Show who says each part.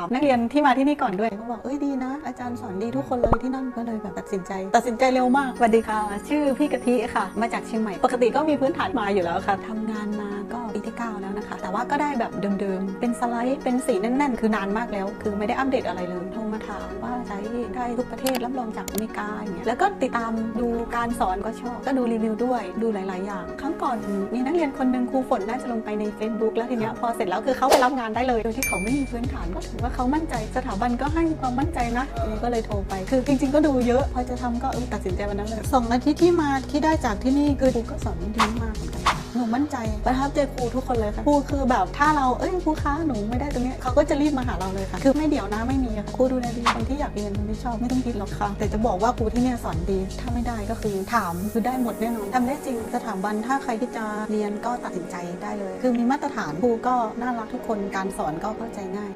Speaker 1: ามนักเรียนที่มาที่นี่ก่อนด้วยเขาบอกเอ้ยดีนะ อาจารย์สอนดีทุกคนเลยที่นั่นก็เลยแบบตัดสินใจ ตัดสินใจเร็วมากสวัสดีค่ะ ชื่อพี่กะทิค่ะ มาจากเชียงใหม่ ปกติก็มีพื้นฐานมาอยู่แล้วค่ะทำงานมาก็ปีที่9แล้วนะคะ แต่ว่าก็ได้แบบเดิมๆ เป็นสไลด์เป็นสีแน่นๆ คือนานมากแล้ว คือไม่ได้อัปเดตอะไรเลยโทรมาถาม ว่าใช้ได้ทุกประเทศรับรองจากอเมริกาอย่างเงี้ยแล้วก็ติดตามดูการสอนก็ชอบ ก็ดูรีวิวด้วยดูหลาย ๆ อย่าง ครั้งก่อนมีนักเรียนคนหนึ่งครูฝนน่าจะลงไปใน Facebook แล้วทีเนี้ยพอเสร็จแล้วคือเขาไปรับงานได้เลยโดยที่เขาไม่มีพื้นฐานก็ถือว่าเขามั่นใจสถาบันก็ให้ความมั่นใจนะทีนี้ก็เลยโทรไป คือจริง ๆ ก็ดูเยอะพอจะทำก็เออตัดสินใจวันนั้นเลยสองอาทิตย์ที่มาที่ได้จากที่นี่คือครูก็สอนดีมากเหมือนกันหนูมั่นใจประทับใจครูทุกคนเลยค่ะครูคือแบบถ้าเราเอ้ยครูคะหนูไม่ได้ตรงเนี้ยเขาก็จะรีบมาหาเราเลยค่ะ คือไม่เดี๋ยวนะไม่มีค่ะครูดูแลดีคนที่อยากเรียนคนที่ชอบไม่ต้องคิดหรอกค่ะ แต่จะบอกว่าครูที่เนี่ยสอนดี ถ้าไม่ได้ก็คือถามคือได้หมดแน่นอนทำได้จริงสถาบันถ้าใครที่จะเรียนก็ตัดสินใจได้เลย คือมีมาตรฐานครูก็น่ารักทุกคนการสอนก็เข้าใจง่าย